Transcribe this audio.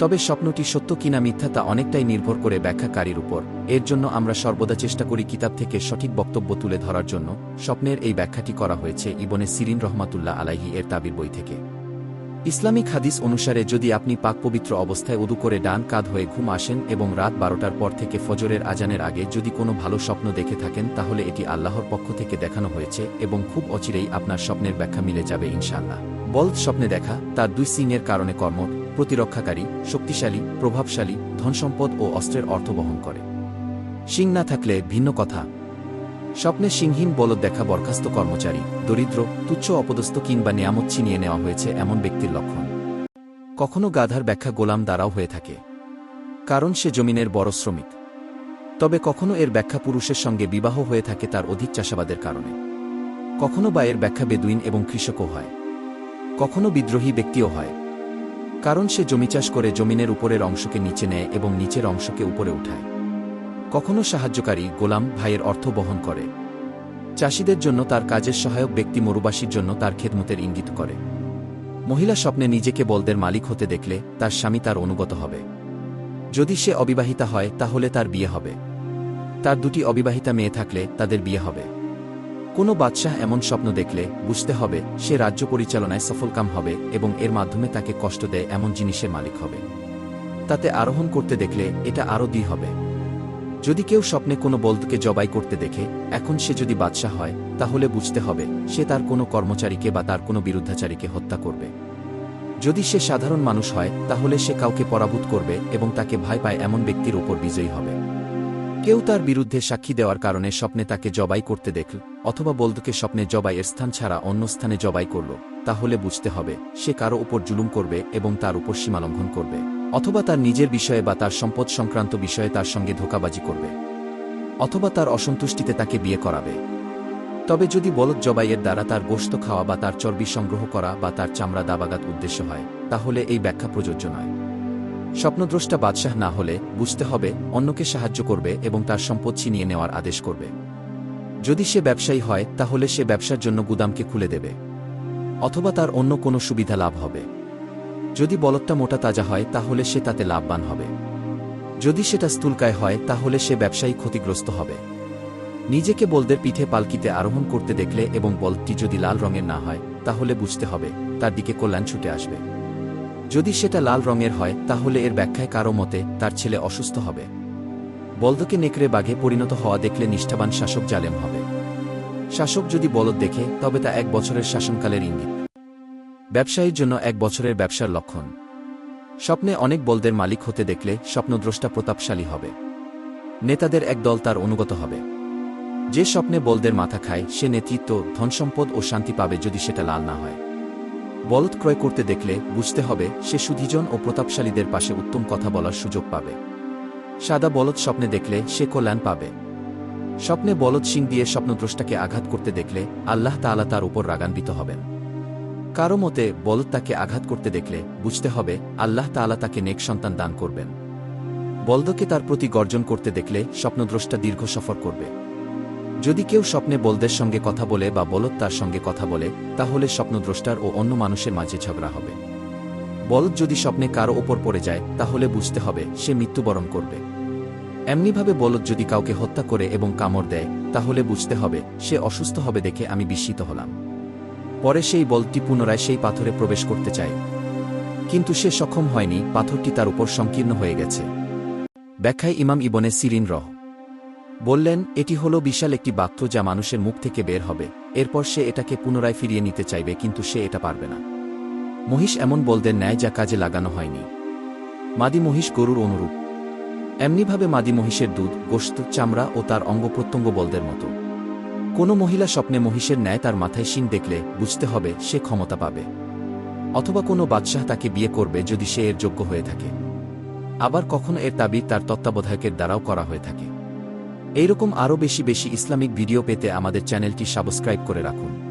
তবে স্বপ্নটি সত্য কিনা মিথ্যা তা অনেকটাই নির্ভর করে ব্যাখ্যাকারীর উপর। এর জন্য আমরা সর্বদা চেষ্টা করি কিতাব থেকে সঠিক বক্তব্য তুলে ধরার জন্য। স্বপ্নের এই ব্যাখ্যাটি করা হয়েছে ইবনে সিরিন রহমাতুল্লাহ আলাইহি এর তাবির বই থেকে। ইসলামিক হাদিস অনুসারে যদি আপনি পাক পবিত্র অবস্থায় উদু করে ডান কাঁধ হয়ে ঘুম আসেন এবং রাত বারোটার পর থেকে ফজরের আজানের আগে যদি কোনো ভালো স্বপ্ন দেখে থাকেন, তাহলে এটি আল্লাহর পক্ষ থেকে দেখানো হয়েছে এবং খুব অচিরেই আপনার স্বপ্নের ব্যাখ্যা মিলে যাবে ইনশাল্লাহ বলদ স্বপ্নে দেখা, তার দুই সিংয়ের কারণে কর্ম প্রতিরক্ষাকারী, শক্তিশালী, প্রভাবশালী, ধনসম্পদ ও অস্ত্রের অর্থ বহন করে। সিং না থাকলে ভিন্ন কথা। স্বপ্নে সিংহীন বলদ দেখা বরখাস্ত কর্মচারী, দরিদ্র, তুচ্ছ অপদস্থ কিংবা নিয়ামত ছিনিয়ে নেওয়া হয়েছে এমন ব্যক্তির লক্ষণ। কখনো গাধার ব্যাখ্যা গোলাম দ্বারাও হয়ে থাকে। কারণ সে জমিনের বড় শ্রমিক। তবে কখনো এর ব্যাখ্যা পুরুষের সঙ্গে বিবাহ হয়ে থাকে তার অধিক চাষাবাদের কারণে। কখনো বা এর ব্যাখ্যা বেদুইন এবং কৃষকও হয়। কখনো বিদ্রোহী ব্যক্তিও হয়। কারণ সে জমি চাষ করে জমিনের উপরের অংশকে নিচে নেয় এবং নিচের অংশকে উপরে উঠায়। কখনো সাহায্যকারী গোলাম ভাইয়ের অর্থ বহন করে। চাষিদের জন্য তার কাজের সহায়ক ব্যক্তি মরুবাসীর জন্য তার খেদমতের ইঙ্গিত করে। মহিলা স্বপ্নে নিজেকে বলদের মালিক হতে দেখলে তার স্বামী তার অনুগত হবে। যদি সে অবিবাহিতা হয়, তাহলে তার বিয়ে হবে। তার দুটি অবিবাহিতা মেয়ে থাকলে তাদের বিয়ে হবে। কোনো বাদশাহ এমন স্বপ্ন দেখলে বুঝতে হবে সে রাজ্য পরিচালনায় সফলকাম হবে এবং এর মাধ্যমে তাকে কষ্ট দেয় এমন জিনিসের মালিক হবে। তাতে আরোহণ করতে দেখলে এটা আরও দি হবে। যদি কেউ স্বপ্নে কোনো বলদকে জবাই করতে দেখে, এখন সে যদি বাদশাহ হয়, তাহলে বুঝতে হবে সে তার কোনো কর্মচারীকে বা তার কোনো বিরুদ্ধাচারীকে হত্যা করবে। যদি সে সাধারণ মানুষ হয়, তাহলে সে কাউকে পরাভূত করবে এবং তাকে ভয় পায় এমন ব্যক্তির ওপর বিজয়ী হবে। কেউ তার বিরুদ্ধে সাক্ষী দেওয়ার কারণে স্বপ্নে তাকে জবাই করতে দেখল, অথবা বলদকে স্বপ্নে জবাইয়ের স্থান ছাড়া অন্য স্থানে জবাই করল, তাহলে বুঝতে হবে, সে কারও উপর জুলুম করবে এবং তার উপর সীমালঙ্ঘন করবে, অথবা তার নিজের বিষয়ে বা তার সম্পদ সংক্রান্ত বিষয়ে তার সঙ্গে ধোকাবাজি করবে, অথবা তার অসন্তুষ্টিতে তাকে বিয়ে করাবে। তবে যদি বলদ জবাইয়ের দ্বারা তার গোশত খাওয়া বা তার চর্বি সংগ্রহ করা বা তার চামড়া দাবাগাত উদ্দেশ্য হয়, তাহলে এই ব্যাখ্যা প্রযোজ্য নয়। স্বপ্নদ্রষ্টা বাদশাহ না হলে বুঝতে হবে অন্যকে সাহায্য করবে এবং তার সম্পদ ছিনিয়ে নেওয়ার আদেশ করবে। যদি সে ব্যবসায়ী হয়, তাহলে সে ব্যবসার জন্য গুদামকে খুলে দেবে, অথবা তার অন্য কোনো সুবিধা লাভ হবে। যদি বলদটা মোটা তাজা হয়, তাহলে সে তাতে লাভবান হবে। যদি সেটা স্থূলকায় হয়, তাহলে সে ব্যবসায়ী ক্ষতিগ্রস্ত হবে। নিজেকে বলদের পিঠে পালকিতে আরোহণ করতে দেখলে এবং বলদটি যদি লাল রঙের না হয়, তাহলে বুঝতে হবে তার দিকে কল্যাণ ছুটে আসবে। যদি সেটা লাল রঙের হয়, তাহলে এর ব্যাখ্যায় কারও মতে তার ছেলে অসুস্থ হবে। বলদকে নেকড়ে বাঘে পরিণত হওয়া দেখলে নিষ্ঠাবান শাসক জালেম হবে। শাসক যদি বলদ দেখে, তবে তা এক বছরের শাসনকালের ইঙ্গিত। ব্যবসায়ীর জন্য এক বছরের ব্যবসার লক্ষণ। স্বপ্নে অনেক বলদের মালিক হতে দেখলে স্বপ্নদ্রষ্টা প্রতাপশালী হবে। নেতাদের এক দল তার অনুগত হবে। যে স্বপ্নে বলদের মাথা খায়, সে নেতৃত্ব, ধনসম্পদ ও শান্তি পাবে যদি সেটা লাল না হয়। বলদ ক্রয় করতে দেখলে বুঝতে হবে সে সুধীজন ও প্রতাপশালীদের পাশে উত্তম কথা বলার সুযোগ পাবে। সাদা বলদ স্বপ্নে দেখলে সে কল্যাণ পাবে। স্বপ্নে বলদ সিং দিয়ে স্বপ্নদ্রষ্টাকে আঘাত করতে দেখলে আল্লাহ তাআলা তার উপর রাগান্বিত হবেন। কারও মতে বলদ তাকে আঘাত করতে দেখলে বুঝতে হবে আল্লাহ তাআলা তাকে নেক সন্তান দান করবেন। বলদকে তার প্রতি গর্জন করতে দেখলে স্বপ্নদ্রষ্টা দীর্ঘ সফর করবে। যদি কেউ স্বপ্নে বলদের সঙ্গে কথা বলে বা বলদ তার সঙ্গে কথা বলে, তাহলে স্বপ্নদ্রষ্টার ও অন্য মানুষের মাঝে ঝগড়া হবে। বলদ যদি স্বপ্নে কারও ওপর পড়ে যায়, তাহলে বুঝতে হবে সে মৃত্যুবরণ করবে। এমনিভাবে বলদ যদি কাউকে হত্যা করে এবং কামড় দেয়, তাহলে বুঝতে হবে সে অসুস্থ হবে দেখে আমি বিস্মিত হলাম। পরে সেই বলটি পুনরায় সেই পাথরে প্রবেশ করতে চায়। কিন্তু সে সক্ষম হয়নি, পাথরটি তার উপর সংকীর্ণ হয়ে গেছে। ব্যাখ্যায় ইমাম ইবনে সিরিন রহ। বললেন, এটি হল বিশাল একটি বাক্য যা মানুষের মুখ থেকে বের হবে। এরপর সে এটাকে পুনরায় ফিরিয়ে নিতে চাইবে, কিন্তু সে এটা পারবে না। মহিষ এমন বলদের ন্যায় যা কাজে লাগানো হয়নি। মাদি মহিষ গরুর অনুরূপ। এমনিভাবে মাদি মহিষের দুধ, গোশত, চামড়া ও তার অঙ্গ প্রত্যঙ্গ বলদের মতো। কোনো মহিলা স্বপ্নে মহিষের ন্যায় তার মাথায় শিং দেখলে বুঝতে হবে সে ক্ষমতা পাবে। অথবা কোনো বাদশাহ তাকে বিয়ে করবে যদি সে এর যোগ্য হয়ে থাকে। আবার কখনো এর তাবির তার তত্ত্বাবধায়কের দ্বারাও করা হয়ে থাকে। এইরকম আরও বেশি বেশি ইসলামিক ভিডিও পেতে আমাদের চ্যানেলটি সাবস্ক্রাইব করে রাখুন।